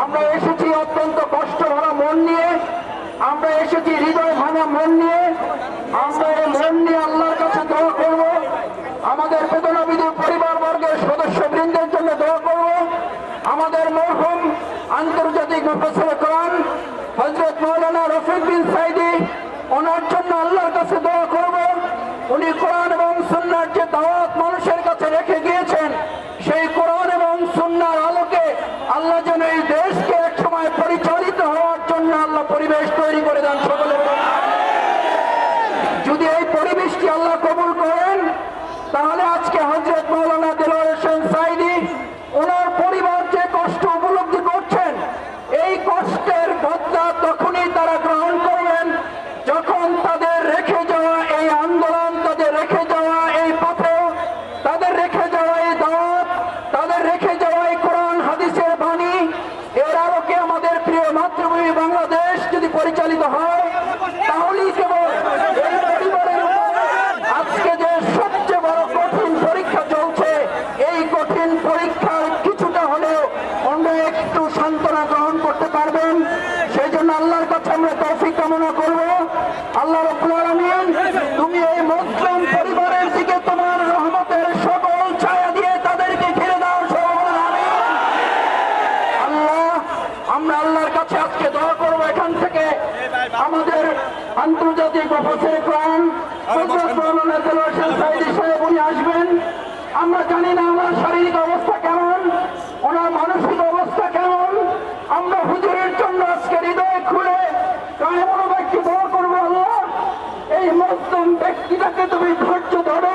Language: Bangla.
আমরা এসেছি অত্যন্ত কষ্ট ভরা মন নিয়ে। আমরা এসেছি হৃদয় ভাঙা মন নিয়ে। আমরা এই মন নিয়ে আল্লাহর কাছে দোয়া করব। আমাদের বেদনাবিধি পরিবার বর্গের সদস্য বৃন্দের জন্য দোয়া করব। আমাদের মরহুম আন্তর্জাতিক মুফাসসির কোরআন হযরত মাওলানা রফিক বিন সাইদি ওনার জন্য আল্লাহর কাছে দোয়া করব। উনি কোরআন এবং সুন্নার যে দাওয়াত মানুষের কাছে রেখে গিয়েছেন সেই কোরআন এবং সুন্নার আলোকে আল্লাহ যেন এই দেশকে একসময় পরিচালিত হওয়ার জন্য আল্লাহ পরিবেশ তৈরি করে দেন সকলে বলুন যদি এই পরিবেশটি আল্লাহ কবুল করেন তাহলে আজকে হজরত মৌলানা দিলওয়ার হোসেন সাইদি ওনার পরিবার যে কষ্ট উপলব্ধি করছেন, এই কষ্টের বদলা তখনই তারা গ্রহণ করবেন যখন তাদের রেখে যাওয়া এই আন্দোলন, তাদের রেখে যাওয়া এই পথে, তাদের রেখে যাওয়া এই দাওয়াত, তাদের রেখে যাওয়া এই কোরআন, হাদিসের বাণী, এর আলোকে আমাদের প্রিয় মাতৃভূমি বাংলাদেশ যদি পরিচালিত হয় কামনা করব। আল্লাহ তুমি এই মুসলিম পরিবারের দিকে তোমার রহমতের সকল ছায়া দিয়ে তাদেরকে ঘিরে দাও আল্লাহ, আমরা আল্লাহর কাছে আজকে দোয়া করব এখান থেকে। আমাদের আন্তর্জাতিক অফিসের প্রাণ একজন ব্যক্তিটাকে তুমি ধৈর্য ধরে।